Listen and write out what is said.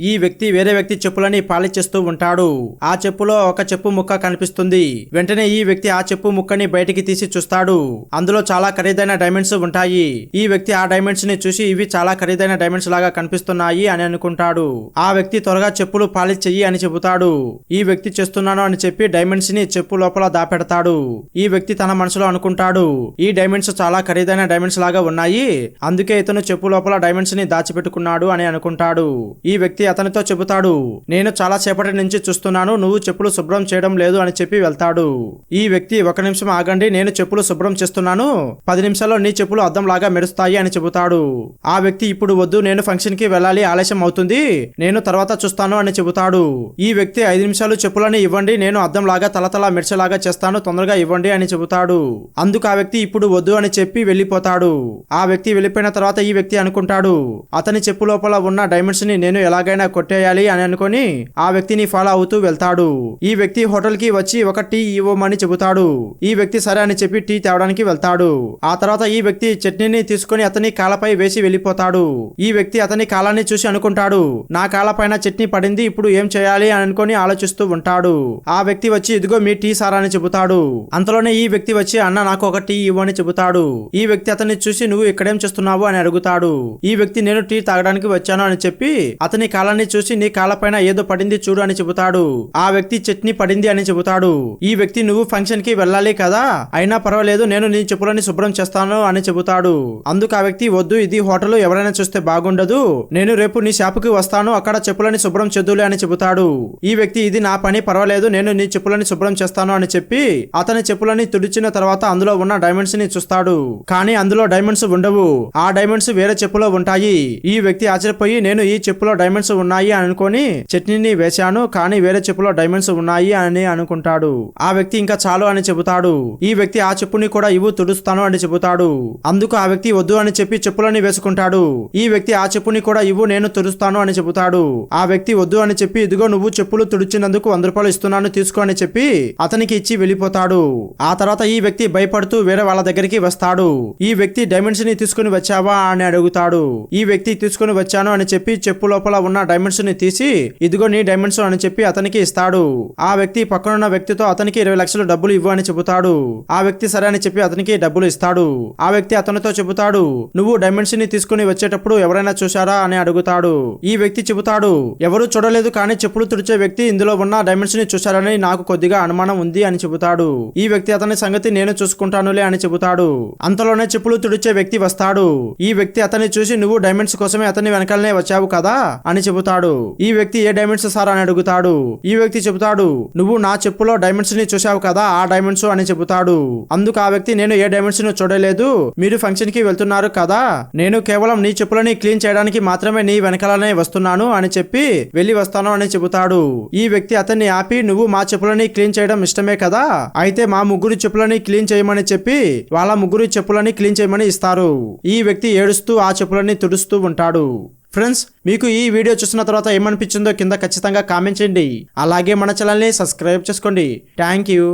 ఈ వ్యక్తి వేరే వ్యక్తి చెప్పులని పాలిచేస్తూ ఉంటాడు. ఆ చెప్పులో ఒక చెప్పు ముక్క కనిపిస్తుంది. వెంటనే ఈ వ్యక్తి ఆ చెప్పు ముక్కని బయటికి తీసి చూస్తాడు. అందులో చాలా ఖరీదైన డైమండ్స్ ఉంటాయి. ఈ వ్యక్తి ఆ డైమండ్స్ని చూసి ఇవి చాలా ఖరీదైన డైమండ్స్ లాగా కనిపిస్తున్నాయి అని అనుకుంటాడు. ఆ వ్యక్తి త్వరగా చెప్పులు పాలిష్ చెయ్యి అని చెబుతాడు. ఈ వ్యక్తి చేస్తున్నాను అని చెప్పి డైమండ్స్ని చెప్పు లోపల దాపెడతాడు. ఈ వ్యక్తి తన మనసులో అనుకుంటాడు. ఈ డైమండ్స్ చాలా ఖరీదైన డైమండ్స్ లాగా ఉన్నాయి. అందుకే ఇతను చెప్పు లోపల డైమండ్స్ని దాచిపెట్టుకున్నాడు అని అనుకుంటాడు. ఈ వ్యక్తి అతనితో చెబుతాడు నేను చాలా సేపటి నుంచి చూస్తున్నాను నువ్వు చెప్పులు శుభ్రం చేయడం లేదు అని చెప్పి వెళ్తాడు. ఈ వ్యక్తి ఒక నిమిషం ఆగండి నేను చెప్పులు శుభ్రం చేస్తున్నాను పది నిమిషాల్లో నీ చెప్పులు అద్దం లాగా మెరుస్తాయి అని చెబుతాడు. ఆ వ్యక్తి ఇప్పుడు వద్దు నేను ఫంక్షన్కి వెళ్ళాలి ఆలస్యం అవుతుంది నేను తర్వాత చూస్తాను అని చెబుతాడు. ఈ వ్యక్తి ఐదు నిమిషాలు చెప్పులని ఇవ్వండి నేను అద్దంలాగా తలతలా తలతల మెరిసేలాగా చేస్తాను తొందరగా ఇవ్వండి అని చెబుతాడు. అందుకు ఆ వ్యక్తి ఇప్పుడు వద్దు అని చెప్పి వెళ్ళిపోతాడు. ఆ వ్యక్తి వెళ్ళిపోయిన తర్వాత ఈ వ్యక్తి అనుకుంటాడు అతని చెప్పు లోపల ఉన్న డైమండ్స్ని నేను ఎలాగైనా కొట్టేయాలి అని అనుకుని ఆ వ్యక్తిని ఫాలో అవుతూ వెళ్తాడు. ఈ వ్యక్తి హోటల్కి వచ్చి ఒక టీ ఇవ్వమని చెబుతాడు. ఈ వ్యక్తి సరే అని చెప్పి టీ తేవడానికి వెళ్తాడు. ఆ తర్వాత ఈ వ్యక్తి చట్నీని తీసుకొని అతని కాలపై వేసి వెళ్ళిపోతాడు. ఈ వ్యక్తి అతని కాలాన్ని చూసి అనుకుంటాడు. నా కాలపైన చట్నీ పడింది ఇప్పుడు ఏం చేయాలి అని అనుకుని ఆలోచిస్తూ ఉంటాడు. ఆ వ్యక్తి వచ్చి ఇదిగో మీ టీ సారా అని చెబుతాడు. అంతలోనే ఈ వ్యక్తి వచ్చి అన్న నాకు ఒక టీ ఇవ్వని చెబుతాడు. ఈ వ్యక్తి అతన్ని చూసి నువ్వు ఇక్కడేం చేస్తున్నావు? అని అడుగుతాడు. ఈ వ్యక్తి నేను టీ తాగడానికి వచ్చాను అని చెప్పి అతని కాలాన్ని చూసి నీ కాలపైన ఏదో పడింది చూడు అని చెబుతాడు. ఆ వ్యక్తి చట్నీ పడింది అని చెబుతాడు. ఈ వ్యక్తి నువ్వు ఫంక్షన్కి వెళ్ళాలి కదా? అయినా పర్వాలేదు నేను నీ చెప్పులని శుభ్రం చేస్తాను అని చెబుతాడు. అందుకు ఆ వ్యక్తి వద్దు ఇది హోటల్ ఎవరైనా చూస్తే బాగుండదు. నేను రేపు నీ షాపుకి వస్తాను అక్కడ చెప్పులని శుభ్రం చేద్దులే అని చెబుతాడు. ఈ వ్యక్తి ఇది నా పని పర్వాలేదు నేను నీ చెప్పులని శుభ్రం చేస్తాను అని చెప్పి అతని చెప్పులని తుడిచిన తర్వాత అందులో ఉన్న డైమండ్స్ని చూస్తాడు. కానీ అందులో డైమండ్స్ ఉండవు. ఆ డైమండ్స్ వేరే చెప్పులో ఉంటాయి. ఈ వ్యక్తి ఆశ్చర్యపోయి నేను ఈ చెప్పులో డైమండ్స్ ఉన్నాయి అని అనుకొని చట్నీని వేశాను కానీ వేరే చెప్పులో డైమండ్స్ ఉన్నాయి అని అనుకుంటాడు. ఆ వ్యక్తి ఇంకా చాలు అని చెబుతాడు. ఈ వ్యక్తి ఆ చెప్పుని కూడా ఇవ్వు తుడుస్తాను అని చెబుతాడు. అందుకు ఆ వ్యక్తి వద్దు అని చెప్పి చెప్పులని వేసుకుంటాడు. ఈ వ్యక్తి ఆ చెప్పుని కూడా ఇవ్వు నేను తుడుస్తాను అని చెబుతాడు. ఆ వ్యక్తి వద్దు అని చెప్పి ఇదిగో నువ్వు చెప్పులు తుడిచినందుకు వంద రూపాయలు ఇస్తున్నాను తీసుకో అని చెప్పి అతనికి ఇచ్చి వెళ్ళిపోతాడు. ఆ తర్వాత ఈ వ్యక్తి భయపడుతూ వేరే వాళ్ళ దగ్గరికి వస్తాడు. ఈ వ్యక్తి డైమండ్స్ని తీసుకుని వచ్చావా? అని అడుగుతాడు. ఈ వ్యక్తి తీసుకుని వచ్చాను అని చెప్పి చెప్పు లోపల ఉన్న డైమండ్స్ని తీసి ఇదిగో నీ డైమండ్స్ అని చెప్పి అతనికి ఇస్తాడు. ఆ వ్యక్తి పక్కనున్న వ్యక్తితో అతనికి ఇరవై లక్షలు డబ్బులు ఇవ్వు అని చెబుతాడు. ఆ వ్యక్తి సరే అని చెప్పి అతనికి డబ్బులు ఇస్తాడు. ఆ వ్యక్తి అతనితో చెబుతాడు నువ్వు డైమండ్స్ని తీసుకుని వచ్చేటప్పుడు ఎవరైనా చూశారా? అని అడుగుతాడు. ఈ వ్యక్తి చెబుతాడు ఎవరు చూడలేదు కానీ చెప్పులు తుడిచే వ్యక్తి ఇందులో ఉన్న డైమండ్స్ని చూశారని నాకు కొద్దిగా అనుమానం ఉంది అని చెబుతాడు. ఈ వ్యక్తి అతని సంగతి నేను చూసుకుంటానులే అని చెబుతాడు. అంతలోనే చెప్పులు తుడిచే వ్యక్తి వస్తాడు. ఈ వ్యక్తి అతన్ని చూసి నువ్వు డైమండ్స్ కోసమే అతని వెనకాలనే వచ్చావు కదా? అని చెబుతాడు. ఈ వ్యక్తి ఏ డైమండ్స్ సార్ అని అడుగుతాడు. ఈ వ్యక్తి చెబుతాడు నువ్వు నా చెప్పులో డైమండ్స్ని చూసావు కదా ఆ డైమండ్స్ అని చెబుతాడు. అందుకు ఆ వ్యక్తి నేను ఏ డైమండ్స్ను చూడలేదు మీరు ఫంక్షన్కి వెళ్తున్నారు కదా నేను కేవలం నీ చెప్పులని క్లీన్ చేయడానికి మాత్రమే నీ వెనకాలనే వస్తున్నాను అని చెప్పి వెళ్ళి వస్తాను అని చెబుతాడు. ఈ వ్యక్తి అతన్ని ఆపి నువ్వు మా చెప్పులని క్లీన్ చేయడం ఇష్టమే కదా అయితే మా ముగ్గురు చెప్పులని క్లీన్ చేయమని చెప్పి వాళ్ళ ముగ్గురు చెప్పులని క్లీన్ చేయమని ఇస్తారు. ఈ వ్యక్తి ఏడుస్తూ ఆ చెప్పులని తుడుస్తూ ఉంటాడు. ఫ్రెండ్స్ మీకు ఈ వీడియో చూసిన తర్వాత ఏమనిపించిందో కింద ఖచ్చితంగా కామెంట్ చేయండి. అలాగే మన ఛానల్ని సబ్స్క్రైబ్ చేసుకోండి. Thank you.